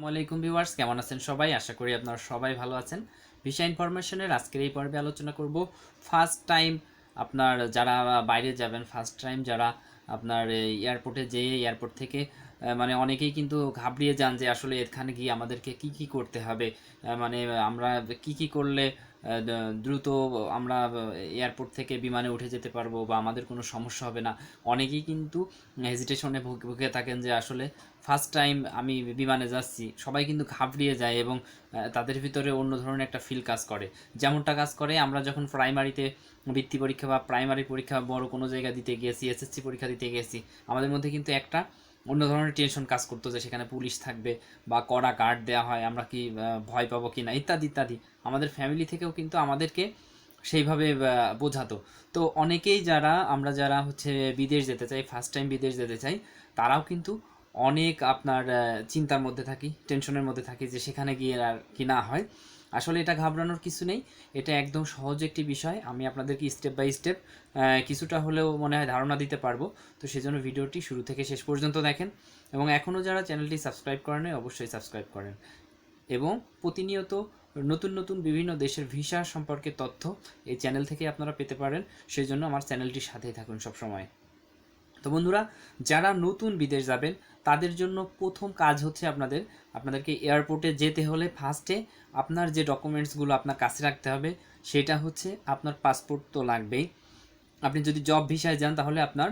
আসসালামু আলাইকুম ভিউয়ার্স, কেমন আছেন সবাই? আশা করি আপনারা সবাই ভালো আছেন। ভিসা ইনফরমেশনের আজকের এই পর্বে আলোচনা করব ফার্স্ট টাইম আপনার যারা বাইরে যাবেন, ফার্স্ট টাইম যারা আপনার এয়ারপোর্টে যেয়ে, এয়ারপোর্ট থেকে মানে অনেকেই কিন্তু ঘাবড়িয়ে যান যে আসলে এখানে গিয়ে আমাদেরকে কি কি করতে হবে। মানে আমরা কি কি করলে দ্রুত আমরা এয়ারপোর্ট থেকে বিমানে উঠে যেতে পারব বা আমাদের কোনো সমস্যা হবে না। অনেকেই কিন্তু হেজিটেশনে ভুগে থাকেন যে আসলে ফার্স্ট টাইম আমি বিমানে যাচ্ছি। সবাই কিন্তু ঘাবড়িয়ে যায় এবং তাদের ভিতরে অন্য ধরনের একটা ফিল কাজ করে। যেমনটা কাজ করে, আমরা যখন প্রাইমারিতে বৃত্তি পরীক্ষা বা প্রাইমারি পরীক্ষা বড় কোনো জায়গা দিতে গিয়েছি এসএসসি পরীক্ষা দিতে গিয়েছি, আমাদের মধ্যে কিন্তু একটা অন্য ধরনের টেনশন কাজ করতো যে সেখানে পুলিশ থাকবে বা কড়া গার্ড দেওয়া হয়, আমরা কি ভয় পাবো কি না, ইত্যাদি ইত্যাদি। আমাদের ফ্যামিলি থেকেও কিন্তু আমাদেরকে সেইভাবে বোঝাতো। তো অনেকেই যারা, আমরা যারা হচ্ছে বিদেশ যেতে চাই ফার্স্ট টাইম বিদেশ যেতে চাই, তারাও কিন্তু অনেক আপনার চিন্তার মধ্যে থাকি টেনশনের মধ্যে থাকি যে সেখানে গিয়ে আর কি না হয়। আসলে এটা ঘাবড়ানোর কিছু নেই। এটা একদম সহজ একটি বিষয়। আমি আপনাদেরকে স্টেপ বাই স্টেপ কিছুটা হলেও মনে হয় ধারণা দিতে পারব। তো সেজন্য ভিডিওটি শুরু থেকে শেষ পর্যন্ত দেখেন এবং এখনও যারা চ্যানেলটি সাবস্ক্রাইব করেন অবশ্যই সাবস্ক্রাইব করেন। এবং প্রতিনিয়ত নতুন নতুন বিভিন্ন দেশের ভিসা সম্পর্কে তথ্য এই চ্যানেল থেকে আপনারা পেতে পারেন। সেই জন্য আমার চ্যানেলটির সাথেই থাকুন সবসময়। তো বন্ধুরা, যারা নতুন বিদেশ যাবেন, তাদের জন্য প্রথম কাজ হচ্ছে আপনাদের, আপনাদেরকে এয়ারপোর্টে যেতে হলে ফার্স্টে আপনার যে ডকুমেন্টসগুলো আপনার কাছে রাখতে হবে, সেটা হচ্ছে আপনার পাসপোর্ট তো লাগবেই। আপনি যদি জব ভিসায় যান, তাহলে আপনার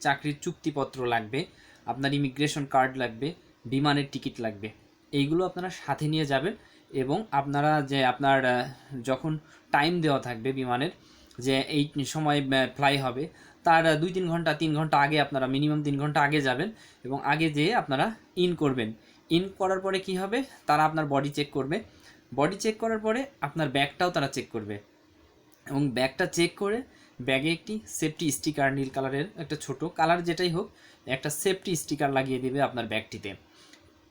চাকরির চুক্তিপত্র লাগবে, আপনার ইমিগ্রেশন কার্ড লাগবে, বিমানের টিকিট লাগবে। এইগুলো আপনারা সাথে নিয়ে যাবেন এবং আপনারা যে আপনার যখন টাইম দেওয়া থাকবে বিমানের, যে এই সময় ফ্লাই হবে তার দুই তিন ঘণ্টা তিন ঘণ্টা আগে আপনারা মিনিমাম তিন ঘণ্টা আগে যাবেন এবং আগে যেয়ে আপনারা ইন করবেন। ইন করার পরে কি হবে? তারা আপনার বডি চেক করবে। বডি চেক করার পরে আপনার ব্যাগটাও তারা চেক করবে। এবং ব্যাগটা চেক করে ব্যাগে একটি সেফটি স্টিকার নীল কালারের একটা ছোট কালার যেটাই হোক, একটা সেফটি স্টিকার লাগিয়ে দেবে আপনার ব্যাগটিতে।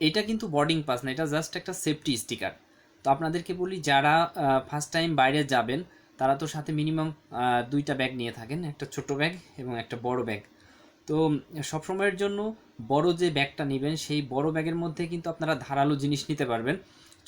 এটা কিন্তু বোর্ডিং পাস না, এটা জাস্ট একটা সেফটি স্টিকার তো আপনাদেরকে বলি, যারা ফার্স্ট টাইম বাইরে যাবেন তারা তো সাথে মিনিমাম দুইটা ব্যাগ নিয়ে থাকেন, একটা ছোট ব্যাগ এবং একটা বড় ব্যাগ তো সবসময়ের জন্য বড় যে ব্যাগটা নেবেন, সেই বড় ব্যাগের মধ্যে কিন্তু আপনারা ধারালো জিনিস নিতে পারবেন।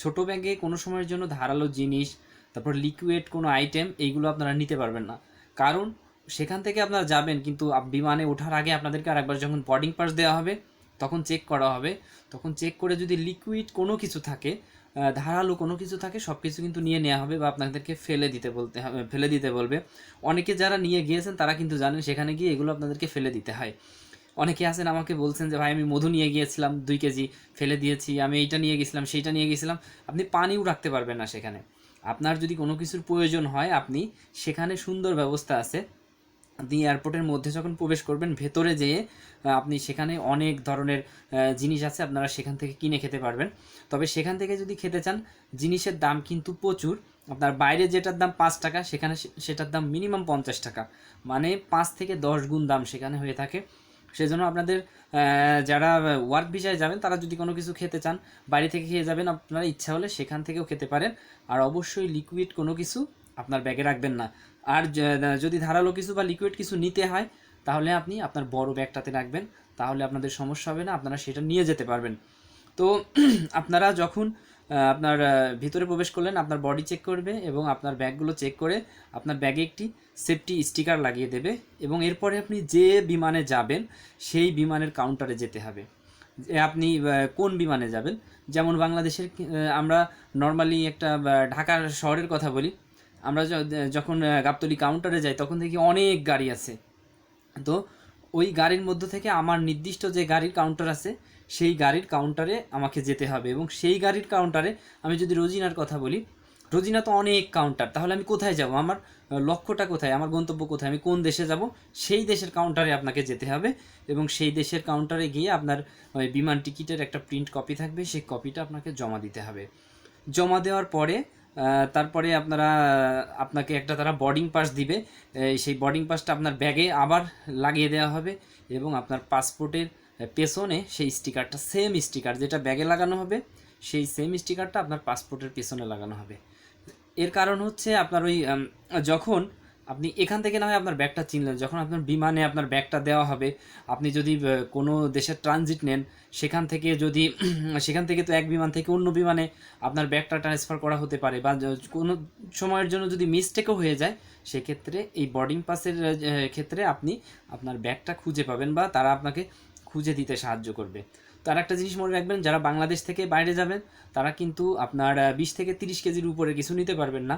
ছোট ব্যাগে কোনো সময়ের জন্য ধারালো জিনিস, তারপর লিকুইড কোনো আইটেম এইগুলো আপনারা নিতে পারবেন না। কারণ সেখান থেকে আপনারা যাবেন, কিন্তু বিমানে ওঠার আগে আপনাদেরকে আরেকবার যখন বোর্ডিং পাস দেওয়া হবে, তখন চেক করা হবে। তখন চেক করে যদি লিকুইড কোনো কিছু থাকে ধারালো কোনো কিছু থাকে সব কিছু কিন্তু নিয়ে নেওয়া হবে বা আপনাদেরকে ফেলে দিতে বলতে হবে ফেলে দিতে বলবে। অনেকে যারা নিয়ে গিয়েছেন, তারা কিন্তু জানেন সেখানে গিয়ে এগুলো আপনাদেরকে ফেলে দিতে হয়। অনেকে আছেন আমাকে বলছেন যে, ভাই, আমি মধু নিয়ে গিয়েছিলাম, দুই কেজি ফেলে দিয়েছি, আমি এইটা নিয়ে গেছিলাম, সেইটা নিয়ে গেছিলাম। আপনি পানিও রাখতে পারবেন না সেখানে। আপনার যদি কোনো কিছুর প্রয়োজন হয়, আপনি সেখানে সুন্দর ব্যবস্থা আছে। আপনি এয়ারপোর্টের মধ্যে যখন প্রবেশ করবেন, ভেতরে যেয়ে আপনি সেখানে অনেক ধরনের জিনিস আছে, আপনারা সেখান থেকে কিনে খেতে পারবেন। তবে সেখান থেকে যদি খেতে চান, জিনিসের দাম কিন্তু প্রচুর। আপনার বাইরে যেটার দাম পাঁচ টাকা, সেখানে সেটার দাম মিনিমাম পঞ্চাশ টাকা। মানে পাঁচ থেকে দশ গুণ দাম সেখানে হয়ে থাকে। সেজন্য আপনাদের যারা ওয়ার্ক ভিসায় যাবেন, তারা যদি কোনো কিছু খেতে চান বাইরে থেকে খেয়ে যাবেন, আপনারা ইচ্ছা হলে সেখান থেকেও খেতে পারেন। আর অবশ্যই লিকুইড কোনো কিছু আপনার ব্যাগে রাখবেন না। আর যদি ধারালো কিছু বা লিকুইড কিছু নিতে হয়, তাহলে আপনি আপনার বড় ব্যাগটাতে রাখবেন। তাহলে আপনাদের সমস্যা হবে না, আপনারা সেটা নিয়ে যেতে পারবেন। তো আপনারা যখন আপনার ভিতরে প্রবেশ করলেন, আপনার বডি চেক করবে এবং আপনার ব্যাগগুলো চেক করে আপনার ব্যাগে একটি সেফটি স্টিকার লাগিয়ে দেবে এবং এরপরে আপনি যে বিমানে যাবেন, সেই বিমানের কাউন্টারে যেতে হবে। আপনি কোন বিমানে যাবেন? যেমন বাংলাদেশের আমরা নর্মালি একটা ঢাকার শহরের কথা বলি আমরা যখন গাবতলি কাউন্টারে যাই, তখন দেখি অনেক গাড়ি আছে। তো ওই গাড়ির মধ্য থেকে আমার নির্দিষ্ট যে গাড়ির কাউন্টার আছে, সেই গাড়ির কাউন্টারে আমাকে যেতে হবে এবং সেই গাড়ির কাউন্টারে আমি যদি রোজিনার কথা বলি, রোজিনা তো অনেক কাউন্টার তাহলে আমি কোথায় যাব? আমার লক্ষ্যটা কোথায়? আমার গন্তব্য কোথায়? আমি কোন দেশে যাব? সেই দেশের কাউন্টারে আপনাকে যেতে হবে এবং সেই দেশের কাউন্টারে গিয়ে আপনার, ওই বিমান টিকিটের একটা প্রিন্ট কপি থাকবে, সেই কপিটা আপনাকে জমা দিতে হবে। জমা দেওয়ার পরে তারপরে আপনারা, আপনাকে একটা তারা বোর্ডিং পাস দিবে। সেই বোর্ডিং পাসটা আপনার ব্যাগে আবার লাগিয়ে দেওয়া হবে এবং আপনার পাসপোর্টের পেছনে সেই স্টিকারটা সেম স্টিকার যেটা ব্যাগে লাগানো হবে, সেই সেম স্টিকারটা আপনার পাসপোর্টের পেছনে লাগানো হবে। এর কারণ হচ্ছে আপনার ওই যখন আপনি এখান থেকে না হয় আপনার ব্যাগটা চিনলেন। যখন আপনার বিমানে আপনার ব্যাগটা দেওয়া হবে, আপনি যদি কোনো দেশের ট্রানজিট নেন, সেখান থেকে যদি, সেখান থেকে তো এক বিমান থেকে অন্য বিমানে আপনার ব্যাগটা ট্রান্সফার করা হতে পারে বা কোনো সময়ের জন্য যদি মিস্টেকও হয়ে যায়, সেক্ষেত্রে এই বোর্ডিং পাসের ক্ষেত্রে আপনি আপনার ব্যাগটা খুঁজে পাবেন বা তারা আপনাকে খুঁজে দিতে সাহায্য করবে। তো আর একটা জিনিস মনে রাখবেন, যারা বাংলাদেশ থেকে বাইরে যাবেন, তারা কিন্তু আপনার বিশ থেকে তিরিশ কেজির উপরে কিছু নিতে পারবেন না।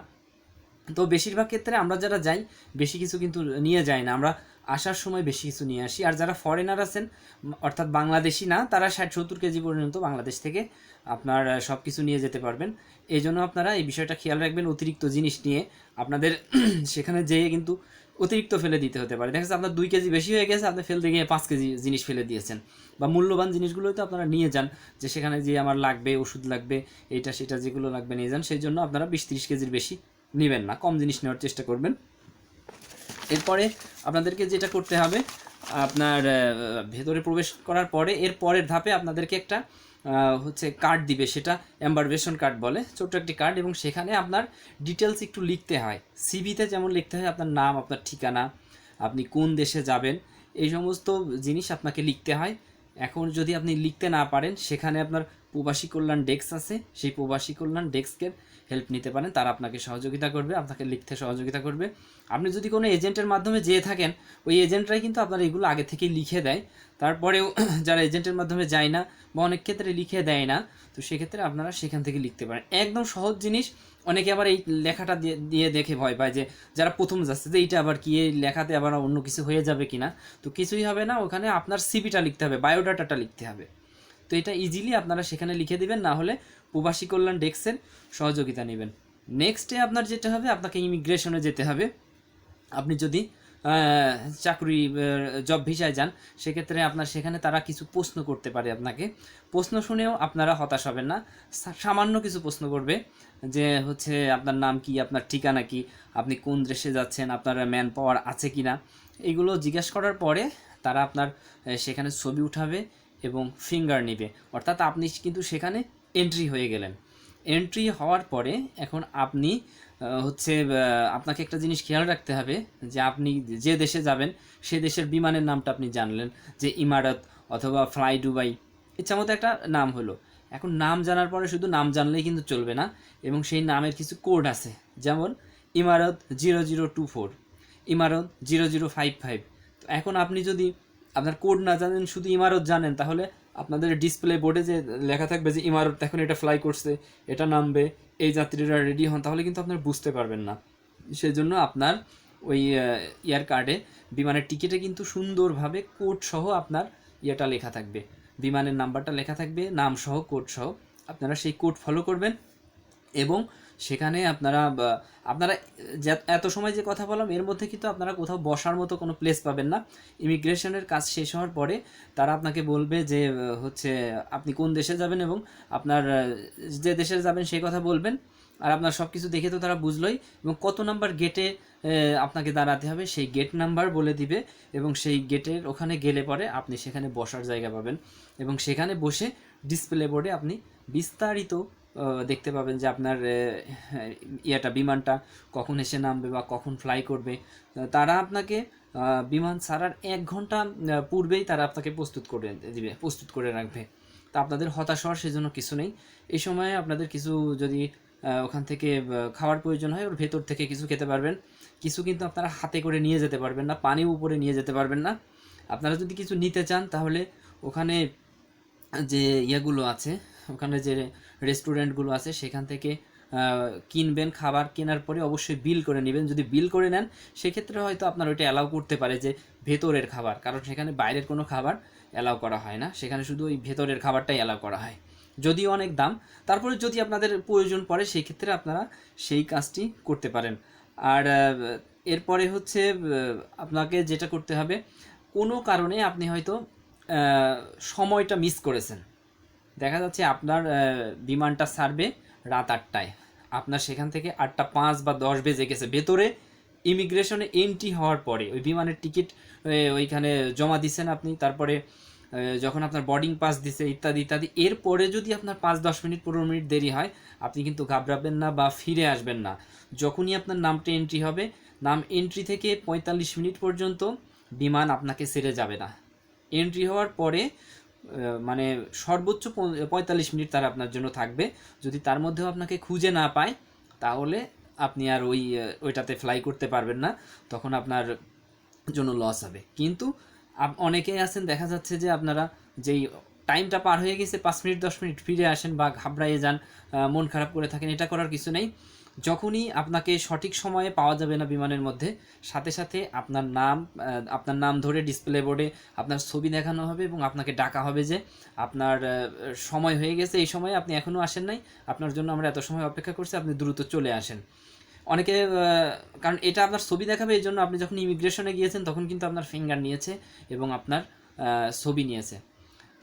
তো বেশিরভাগ ক্ষেত্রে আমরা যারা যাই, বেশি কিছু কিন্তু নিয়ে যাই না। আমরা আসার সময় বেশি কিছু নিয়ে আসি। আর যারা ফরেনার আছেন, অর্থাৎ বাংলাদেশি না, তারা ষাট সত্তর কেজি পর্যন্ত বাংলাদেশ থেকে আপনার সব কিছু নিয়ে যেতে পারবেন। এই জন্য আপনারা এই বিষয়টা খেয়াল রাখবেন অতিরিক্ত জিনিস নিয়ে। আপনাদের সেখানে যেয়ে কিন্তু অতিরিক্ত ফেলে দিতে হতে পারে। দেখা যাচ্ছে আপনার দুই কেজি বেশি হয়ে গেছে, আপনি ফেলতে গিয়ে পাঁচ কেজি জিনিস ফেলে দিয়েছেন। বা মূল্যবান জিনিসগুলোই তো আপনারা নিয়ে যান, যে সেখানে যে আমার লাগবে, ওষুধ লাগবে এটা সেটা যেগুলো লাগবে নিয়ে যান, সেই জন্য আপনারা বিশ তিরিশ কেজির বেশি নেবেন না, কম জিনিস নেওয়ার চেষ্টা করবেন। এরপরে আপনাদেরকে যেটা করতে হবে, আপনার ভেতরে প্রবেশ করার পরে, এর পরের ধাপে আপনাদেরকে একটা হচ্ছে কার্ড দিবে, সেটা অ্যাম্বারভেশন কার্ড বলে, ছোট্ট একটি কার্ড এবং সেখানে আপনার ডিটেলস একটু লিখতে হয়। সিভিতে যেমন লিখতে হয়, আপনার নাম, আপনার ঠিকানা, আপনি কোন দেশে যাবেন, এই সমস্ত জিনিস আপনাকে লিখতে হয়। এখন যদি আপনি লিখতে না পারেন, সেখানে আপনার প্রবাসী কল্যাণ ডেস্ক আছে, সেই প্রবাসী কল্যাণ ডেস্কের হেল্প নিতে পারেন। তারা আপনাকে সহযোগিতা করবে, আপনাকে লিখতে সহযোগিতা করবে। আপনি যদি কোনো এজেন্টের মাধ্যমে যেয়ে থাকেন, ওই এজেন্টরাই কিন্তু আপনার এগুলো আগে থেকেই লিখে দেয়। তারপরেও যারা এজেন্টের মাধ্যমে যায় না বা অনেক ক্ষেত্রে লিখে দেয় না, তো সেক্ষেত্রে আপনারা সেখান থেকে লিখতে পারেন। একদম সহজ জিনিস, অনেকে আবার এই লেখাটা দিয়ে দিয়ে দেখে ভয় পায় যে, যারা প্রথম যাচ্ছে যে, এইটা আবার কি, এই লেখাতে আবার অন্য কিছু হয়ে যাবে কিনা? তো কিছুই হবে না, ওখানে আপনার সিবিটা লিখতে হবে বায়োডাটাটা লিখতে হবে। তো এটা ইজিলি আপনারা সেখানে লিখে দিবেন, না হলে প্রবাসী কল্যাণ ডেস্কের সহযোগিতা নেবেন। নেক্সটে আপনার যেটা হবে, আপনাকে ইমিগ্রেশনে যেতে হবে। আপনি যদি চাকরি জব ভিসায় যান, সেক্ষেত্রে আপনার সেখানে তারা কিছু প্রশ্ন করতে পারে আপনাকে। প্রশ্ন শুনেও আপনারা হতাশ হবেন না। সামান্য কিছু প্রশ্ন করবে, যে হচ্ছে আপনার নাম কি, আপনার ঠিকানা কি, আপনি কোন দেশে যাচ্ছেন, আপনার ম্যান পাওয়ার আছে কি না এগুলো জিজ্ঞেস করার পরে তারা আপনার সেখানে ছবি উঠাবে। এবং ফিঙ্গার নেবে। অর্থাৎ আপনি কিন্তু সেখানে এন্ট্রি হয়ে গেলেন। এন্ট্রি হওয়ার পরে এখন আপনি হচ্ছে আপনাকে একটা জিনিস খেয়াল রাখতে হবে যে আপনি যে দেশে যাবেন, সে দেশের বিমানের নামটা আপনি জানলেন, যে ইমারত অথবা ফ্লাই দুবাই, ইচ্ছা মতো একটা নাম হলো। এখন নাম জানার পরে শুধু নাম জানলেই কিন্তু চলবে না এবং সেই নামের কিছু কোড আছে। যেমন, ইমারত জিরো জিরো টু ফোর, ইমারত জিরো জিরো ফাইভ ফাইভ। তো এখন আপনি যদি আপনার কোড না জানেন, শুধু ইমারত জানেন, তাহলে আপনাদের ডিসপ্লে বোর্ডে যে লেখা থাকবে যে ইমারত, এখন এটা ফ্লাই করছে, এটা নামবে, এই যাত্রীরা রেডি হন, তাহলে কিন্তু আপনার বুঝতে পারবেন না। সেই জন্য আপনার ওই ইয়ার কার্ডে বিমানের টিকিটে কিন্তু সুন্দরভাবে কোড সহ আপনার ইয়েটা লেখা থাকবে। বিমানের নাম্বারটা লেখা থাকবে, নাম সহ কোড সহ। আপনারা সেই কোড ফলো করবেন এবং সেখানে আপনারা আপনারা এত সময় যে কথা বললাম, এর মধ্যে কিন্তু আপনারা কোথাও বসার মতো কোনো প্লেস পাবেন না। ইমিগ্রেশনের কাজ শেষ হওয়ার পরে তারা আপনাকে বলবে যে হচ্ছে আপনি কোন দেশে যাবেন এবং আপনার যে দেশে যাবেন সেই কথা বলবেন। আর আপনার সব কিছু দেখে তো তারা বুঝলোই এবং কত নাম্বার গেটে আপনাকে দাঁড়াতে হবে, সেই গেট নাম্বার বলে দিবে এবং সেই গেটের ওখানে গেলে পরে আপনি সেখানে বসার জায়গা পাবেন এবং সেখানে বসে ডিসপ্লে বোর্ডে আপনি বিস্তারিত দেখতে পাবেন যে আপনার ইয়েটা, বিমানটা কখন এসে নামবে বা কখন ফ্লাই করবে। তারা আপনাকে বিমান ছাড়ার এক ঘণ্টা পূর্বেই তারা আপনাকে প্রস্তুত করে দিবে, প্রস্তুত করে রাখবে। তা আপনাদের হতাশ হওয়ার সেজন্য কিছু নেই। এই সময়ে আপনাদের কিছু যদি ওখান থেকে খাওয়ার প্রয়োজন হয়, ওর ভেতর থেকে কিছু খেতে পারবেন। কিছু কিন্তু আপনারা হাতে করে নিয়ে যেতে পারবেন না পানি উপরে নিয়ে যেতে পারবেন না। আপনারা যদি কিছু নিতে চান, তাহলে ওখানে যে ইয়েগুলো আছে ওখানে যে রেস্টুরেন্টগুলো আছে, সেখান থেকে কিনবেন খাবার, কেনার পরে অবশ্যই বিল করে নেবেন। যদি বিল করে নেন, সেক্ষেত্রে হয়তো আপনার ওইটা অ্যালাউ করতে পারে যে ভেতরের খাবার। কারণ সেখানে বাইরের কোনো খাবার অ্যালাউ করা হয় না। সেখানে শুধু ওই ভেতরের খাবারটাই অ্যালাউ করা হয়। যদিও অনেক দাম। তারপরে যদি আপনাদের প্রয়োজন পড়ে সেই ক্ষেত্রে আপনারা সেই কাজটি করতে পারেন। আর এরপরে হচ্ছে আপনাকে যেটা করতে হবে, কোনো কারণে আপনি হয়তো সময়টা মিস করেছেন। দেখা যাচ্ছে আপনার বিমানটা ছাড়বে রাত আটটায়। আপনার সেখান থেকে আটটা পাঁচ বা দশ বেজে গেছে। ভেতরে ইমিগ্রেশনে এন্ট্রি হওয়ার পরে ওই বিমানের টিকিট ওইখানে জমা দিচ্ছেন আপনি, তারপরে যখন আপনার বোর্ডিং পাস দিছে, ইত্যাদি ইত্যাদি, এরপরে যদি আপনার পাঁচ, দশ মিনিট, পনেরো মিনিট দেরি হয়, আপনি কিন্তু ঘাবড়াবেন না বা ফিরে আসবেন না। যখনই আপনার নামটা এন্ট্রি হবে, নাম এন্ট্রি থেকে পঁয়তাল্লিশ মিনিট পর্যন্ত বিমান আপনাকে ছেড়ে যাবে না। এন্ট্রি হওয়ার পরে মানে সর্বোচ্চ পঁয়তাল্লিশ মিনিট তারা আপনার জন্য থাকবে। যদি তার মধ্যেও আপনাকে খুঁজে না পায়, তাহলে আপনি আর ওই ওইটাতে ফ্লাই করতে পারবেন না। তখন আপনার জন্য লস হবে। কিন্তু অনেকেই আছেন, দেখা যাচ্ছে যে আপনারা যেই টাইমটা পার হয়ে গেছে, পাঁচ মিনিট, দশ মিনিট ফিরে আসেন বা ঘাবড়াইয়ে যান মন খারাপ করে থাকেন, এটা করার কিছু নেই। যখনই আপনাকে সঠিক সময়ে পাওয়া যাবে না বিমানের মধ্যে, সাথে সাথে আপনার নাম আপনার নাম ধরে ডিসপ্লে বোর্ডে আপনার ছবি দেখানো হবে এবং আপনাকে ডাকা হবে যে আপনার সময় হয়ে গেছে, এই সময়ে আপনি এখনও আসেন নাই, আপনার জন্য আমরা এত সময় অপেক্ষা করছি, আপনি দ্রুত চলে আসেন। অনেকে কারণ এটা আপনার ছবি দেখাবে, এই জন্য আপনি যখন ইমিগ্রেশনে গিয়েছেন, তখন কিন্তু আপনার ফিঙ্গার নিয়েছে এবং আপনার ছবি নিয়েছে।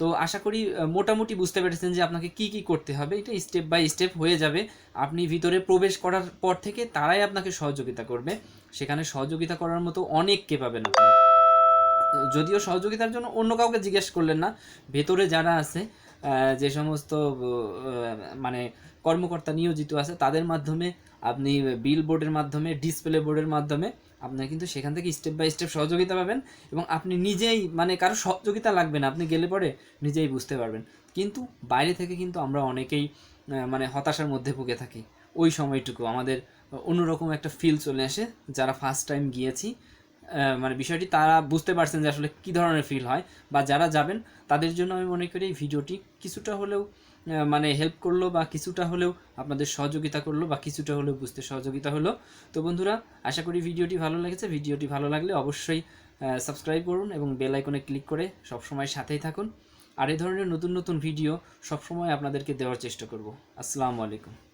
তো আশা করি মোটামুটি বুঝতে পেরেছেন যে আপনাকে কি কি করতে হবে। এটা স্টেপ বাই স্টেপ হয়ে যাবে। আপনি ভিতরে প্রবেশ করার পর থেকে তারাই আপনাকে সহযোগিতা করবে। সেখানে সহযোগিতা করার মতো অনেককে পাবেন আপনি। যদিও সহযোগিতার জন্য অন্য কাউকে জিজ্ঞেস করলেন না, ভেতরে যারা আছে যে সমস্ত মানে কর্মকর্তা নিয়োজিত আছে, তাদের মাধ্যমে আপনি বিল বোর্ডের মাধ্যমে ডিসপ্লে বোর্ডের মাধ্যমে আপনার কিন্তু সেখান থেকে স্টেপ বাই স্টেপ সহযোগিতা পাবেন এবং আপনি নিজেই মানে কারও সহযোগিতা লাগবে না, আপনি গেলে পরে নিজেই বুঝতে পারবেন। কিন্তু বাইরে থেকে কিন্তু আমরা অনেকেই মানে হতাশার মধ্যে ভুগে থাকি। ওই সময়টুকু আমাদের অন্যরকম একটা ফিল চলে আসে, যারা ফার্স্ট টাইম গিয়েছি মানে বিষয়টি তারা বুঝতে পারছেন যে আসলে কী ধরনের ফিল হয় বা যারা যাবেন, তাদের জন্য আমি মনে করি এই ভিডিওটি কিছুটা হলেও মানে হেল্প করল বা কিছুটা হলেও আপনাদের সহযোগিতা করল বা কিছুটা হলেও বুঝতে সহযোগিতা হলো। তো বন্ধুরা, আশা করি ভিডিওটি ভালো লেগেছে। ভিডিওটি ভালো লাগলে অবশ্যই সাবস্ক্রাইব করুন এবং বেল আইকনে ক্লিক করে সবসময় সাথেই থাকুন। আর এই ধরনের নতুন নতুন ভিডিও সবসময় আপনাদেরকে দেওয়ার চেষ্টা করব। আসসালামু আলাইকুম।